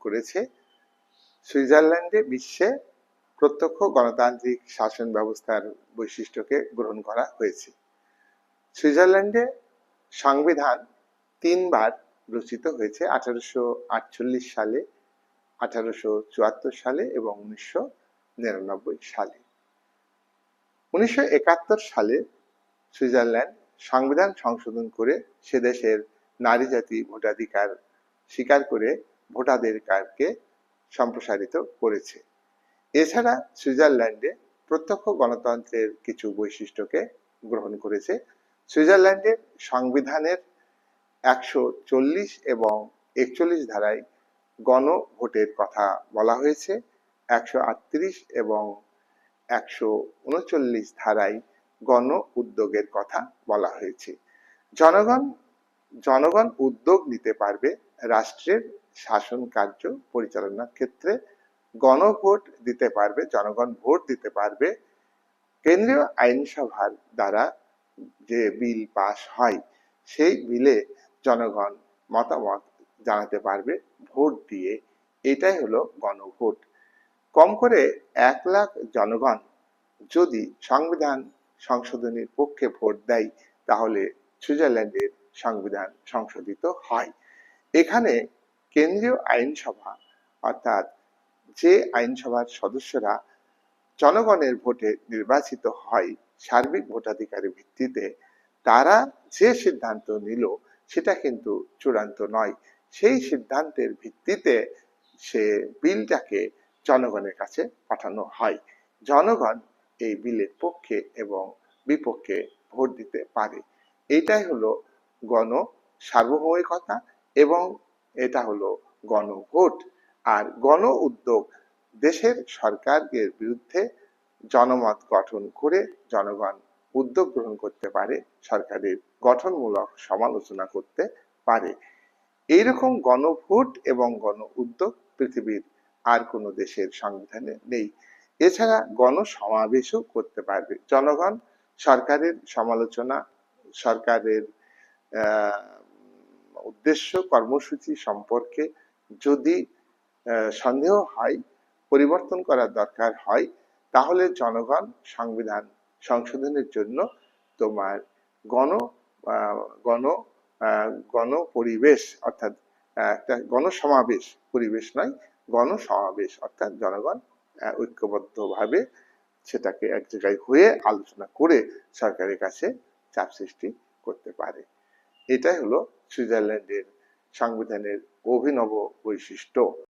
করেছে। সুইজারল্যান্ডে বিশ্বে প্রত্যক্ষ গণতান্ত্রিক শাসন ব্যবস্থার বৈশিষ্ট্যকে গ্রহণ করা হয়েছে। সুইজারল্যান্ডে সংবিধান তিনবার রচিত হয়েছে, আঠারোশো আটচল্লিশ সালে, আঠারোশো চুয়াত্তর সালে এবং উনিশশো নিরানব্বই সালে। উনিশশো একাত্তর সালে সুইজারল্যান্ড সংবিধান সংশোধন করে সে দেশের নারী জাতি ভোটাধিকার স্বীকার করে ভোটাধিকারকে সম্প্রসারিত করেছে। এছাড়া সুইজারল্যান্ডে প্রত্যক্ষ গণতন্ত্রের কিছু বৈশিষ্ট্যকে গ্রহণ করেছে। সুইজারল্যান্ডের সংবিধানের একশো চল্লিশ এবং একচল্লিশ ধারায় গণভোটের কথা বলা হয়েছে। একশো আটত্রিশ এবং একশো উনচল্লিশ ধারায় গণ উদ্যোগের কথা বলা হয়েছে। জনগণ জনগণ উদ্যোগ নিতে পারবে রাষ্ট্রের শাসন কার্য পরিচালনার ক্ষেত্রে গণভোট দিতে পারবে, জনগণ ভোট দিতে পারবে। কেন্দ্রীয় আইনসভার দ্বারা যে বিল পাস হয়, সেই বিলে জনগণ মতামত জানাতে পারবে, ভোট দিয়ে। এটাই হলো গণভোট। কম করে এক লাখ জনগণ যদি সংবিধান সংশোধনের পক্ষে ভোট দেয়, তাহলে সুইজারল্যান্ডের সংবিধান সংশোধিত হয়। এখানে কেন্দ্রীয় আইনসভা, অর্থাৎ যে আইনসভার সদস্যরা জনগণের ভোটে নির্বাচিত হয় সার্বিক ভোটাধিকারের ভিত্তিতে, তারা যে সিদ্ধান্ত নিল সেটা কিন্তু চূড়ান্ত নয়। সেই সিদ্ধান্তের ভিত্তিতে সে বিলটাকে জনগণের কাছে পাঠানো হয়। জনগণ এই বিলের পক্ষে এবং বিপক্ষে ভোট দিতে পারে। এটাই হলো গণ সার্বভৌমিকতা এবং এটা হলো গণভোট। আর গণ উদ্যোগ দেশের সরকারের বিরুদ্ধে জনমত গঠন করে জনগণ উদ্যোগ গ্রহণ করতে পারে, সরকারের গঠনমূলক সমালোচনা করতে পারে। এইরকম গণভোট এবং গণ উদ্যোগ পৃথিবীর আর কোনো দেশের সংবিধানে নেই। এছাড়া গণসমাবেশও করতে পারবে। জনগণ সরকারের সমালোচনা, সরকারের উদ্দেশ্য কর্মসূচি সম্পর্কে যদি সন্দেহ হয়, পরিবর্তন করার দরকার হয়, তাহলে জনগণ সংবিধান সংশোধনের জন্য তোমার গণ গণ গণ পরিবেশ অর্থাৎ একটা গণসমাবেশ, পরিবেশ নয়, গণসমাবেশ অর্থাৎ জনগণ ঐক্যবদ্ধভাবে সেটাকে এক জায়গায় হয়ে আলোচনা করে সরকারের কাছে চাপ সৃষ্টি করতে পারে। এটাই হলো সুইজারল্যান্ডের সংবিধানের অভিনব বৈশিষ্ট্য।